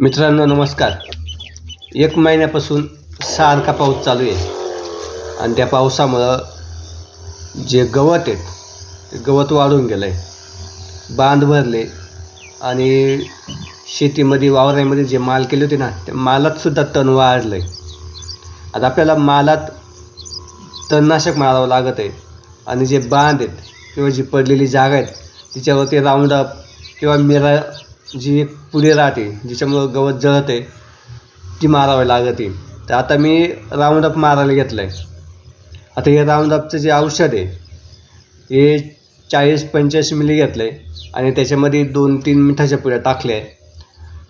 मित्रांनो नमस्कार. एक महिन्यापासून सारखा पाऊस चालू आहे. आणि त्या पावसामुळं जे गवत आहेत ते गवत वाढून गेलं आहे बांध भरले. आणि शेतीमध्ये वावरामध्ये जे माल केले होते ना त्या मालातसुद्धा तण वाढलं आहे आता आपल्याला मालात तणनाशक मारावं लागत आहे. आणि जे बांध आहेत किंवा जी पडलेली जागा आहेत तिच्यावरती राऊंडअप किंवा मिरा जी एक पुढे राहते जिच्यामुळं गवत जळत आहे ती मारावी लागते. तर आता मी राऊंडअप मारायला घेतलं आहे आता हे राऊंडअपचं जे औषध आहे हे चाळीस पंच्याऐंशी मिली घेतलं आहे आणि त्याच्यामध्ये दोन तीन मिठाच्या पुड्या टाकल्या आहे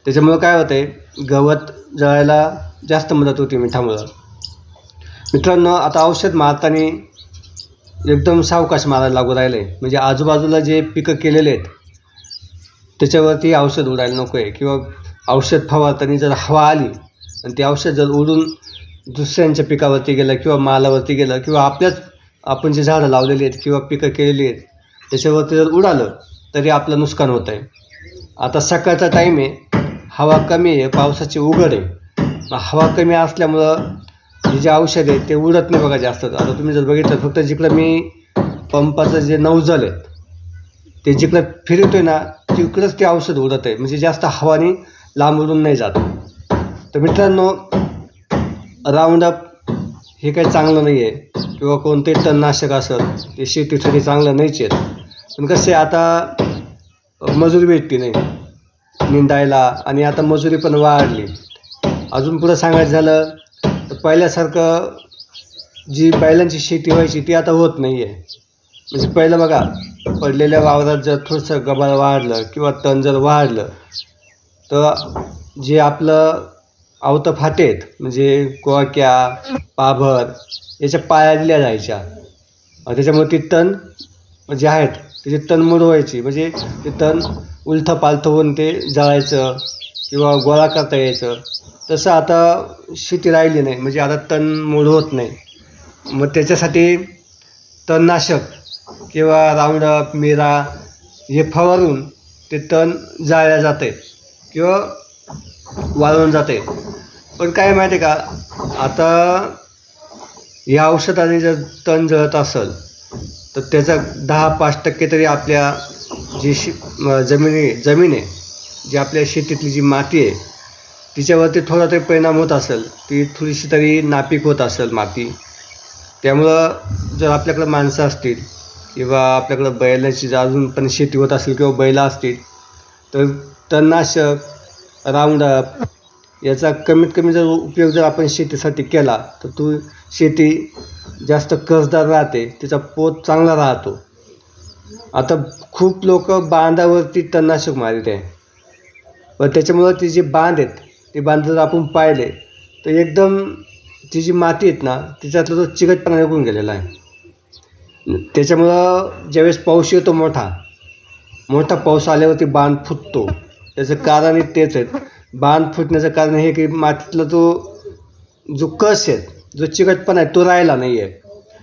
त्याच्यामुळं काय होतं आहे गवत जळायला जास्त मदत होती मिठामुळं. मित्रांनो आता औषध मारताना एकदम सावकाश मारायला लागू राहिलं आहे म्हणजे आजूबाजूला जे पिकं केलेले आहेत त्याच्यावरती औषध उडायला नको आहे किंवा औषध फवारताना जर हवा आली आणि ते औषध जर उडून दुसऱ्यांच्या पिकावरती गेलं किंवा मालावरती गेलं किंवा आपल्याच आपण जे झाडं लावलेली आहेत किंवा पिकं केलेली आहेत त्याच्यावरती जर उडालं तरी आपलं नुकसान होत आहे आता सकाळचा टाईम आहे. हवा कमी आहे. पावसाची उघड आहे. मग हवा कमी असल्यामुळं हे जे औषध आहे ते उडत नाही बघा जास्त. आता तुम्ही जर बघितलं फक्त जिकडं मी पंपाचं जे नवजल आहे ते जिकडं फिरवतोय ना तिकडंच ते औषध उडत आहे. म्हणजे जास्त हवानी लांब नाही जात. तर मित्रांनो राऊंडअप हे काही चांगलं नाही आहे. किंवा कोणतेही तणनाशक असत ते शेतीसाठी चांगलं नाहीच आहेत पण कसे आता मजुरी भेटती नाही. निंदायला आणि आता मजुरी पण वाढली. अजून पुढं सांगायचं झालं तर पहिल्यासारखं जी बैलांची शेती व्हायची ती आता होत नाही आहे म्हणजे पहिलं बघा पडलेल्या वावरात जर थोडंसं गबाळ वाढलं किंवा तण जर वाढलं तर जे आपलं आवतं फाटे आहेत म्हणजे कोळक्या पाभर याच्या पाया दिल्या जायच्या. त्याच्यामुळे ती तण जे आहेत त्याची तण व्हायची. म्हणजे ते तण उलथं पालथं होऊन ते जळायचं किंवा गोळा करता यायचं. तसं आता शेती राहिली नाही. म्हणजे आता तण मूळ होत नाही. मग त्याच्यासाठी तणनाशक किंवा राऊंडअप मिरा हे फवारून ते तण जाळल्या जाते किंवा वाळवून जाते पण काय माहिती आहे का? आता या औषधाने जर तण जळत असेल तर त्याचा दहा पाच टक्के तरी आपल्या जी शि जमिनी जमीन आहे जी आपल्या शेतीतली जी माती आहे तिच्यावरती थोडा तरी परिणाम होत असेल ती थोडीशी तरी नापीक होत असेल माती. त्यामुळं जर आपल्याकडं माणसं असतील किंवा आपल्याकडं बैलाची जर अजून पण शेती होत असेल किंवा बैला असतील तर तणनाशक राऊंडअप याचा कमीत कमी जर उपयोग जर आपण शेतीसाठी केला तर तो शेती जास्त कर्जदार राहते तिचा पोत चांगला राहतो. आता खूप लोक बांधावरती तणनाशक मारित. आहे व त्याच्यामुळं ते जे बांध आहेत ते बांध जर आपण पाहिले तर एकदम ती जी माती आहेत ना तिच्यातला तो चिकटपणा निघून गेलेला आहे. त्याच्यामुळं ज्यावेळेस पाऊस येतो मोठा मोठा पाऊस आल्यावरती बांध फुटतो. त्याचं कारणही तेच आहे बांध फुटण्याचं कारण हे की मातीतला जो जो कस आहे जो चिकटपणा आहे तो राहिला नाही आहे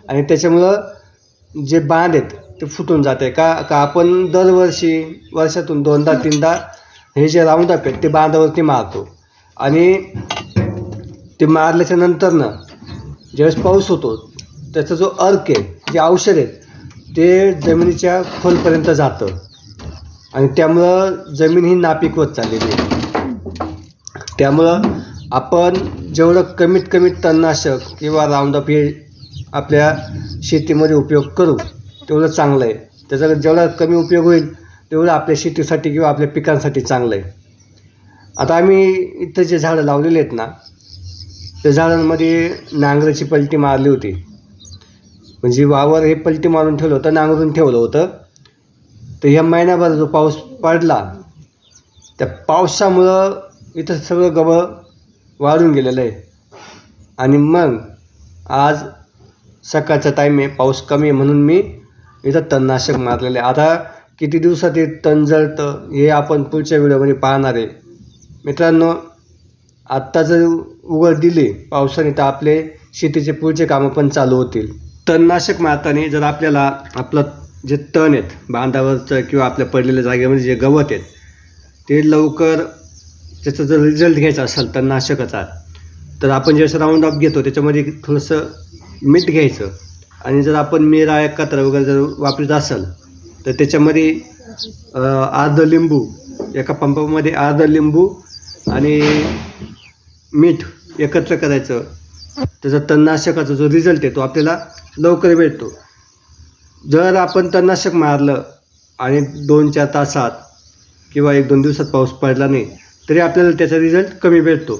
आणि त्याच्यामुळं जे बांध आहेत ते फुटून जाते. का का आपण दरवर्षी वर्षातून दोनदा तीनदा हे जे राऊंडअप आहेत ते बांधावरती मारतो. आणि ते मारल्याच्या नंतरनं ज्यावेळेस पाऊस होतो त्याचा जो अर्क आहे जे औषध आहे ते जमिनीच्या खोलपर्यंत जातं. आणि त्यामुळं जमीन ही नापीक होत चाललेली आहे. त्यामुळं आपण जेवढं कमीत कमी तणनाशक किंवा राऊंडअप हे आपल्या शेतीमध्ये उपयोग करू तेवढं चांगलं आहे. त्याचा जेवढा कमी उपयोग होईल तेवढं आपल्या शेतीसाठी किंवा आपल्या पिकांसाठी चांगलं आहे. आता आम्ही इथं जे झाडं लावलेली आहेत ना त्या झाडांमध्ये नांगराची पलटी मारली होती. म्हणजे वावर हे पलटी मारून ठेवलं होतं नांगरून ठेवलं होतं. तर ह्या महिन्याभर जो पाऊस पडला त्या पावसामुळं इथं सगळं गवळ वाढून गेलेलं आहे. आणि मग आज सकाळचा टाईम आहे पाऊस कमी आहे म्हणून मी इथं तणनाशक मारलेलं आहे. आता किती दिवसात हे तण जळतं हे आपण पुढच्या व्हिडिओमध्ये पाहणार आहे. मित्रांनो आत्ता जर उघड दिली पावसाने तर आपले शेतीचे पुढचे कामं पण चालू होतील. तणनाशक मारताना जर आपल्याला आपलं जे तण आहेत बांधावरचं किंवा आपल्या पडलेल्या जागेमध्ये जे गवत आहेत ते लवकर त्याचा जर रिझल्ट घ्यायचा असेल तणनाशकाचा तर आपण ज्यावेळेस राऊंड ऑफ घेतो त्याच्यामध्ये थोडंसं मीठ घ्यायचं. आणि जर आपण मिरा एकत्र वगैरे जर वापरत असेल तर त्याच्यामध्ये अर्ध लिंबू एका पंपामध्ये अर्ध लिंबू आणि मीठ एकत्र करायचं. त्याचा तणनाशकाचा जो रिझल्ट आहे तो आपल्याला लवकर भेटतो जर आपण तणनाशक मारलं आणि दोन चार तासात किंवा एक दोन दिवसात पाऊस पडला नाही तरी आपल्याला त्याचा रिझल्ट कमी भेटतो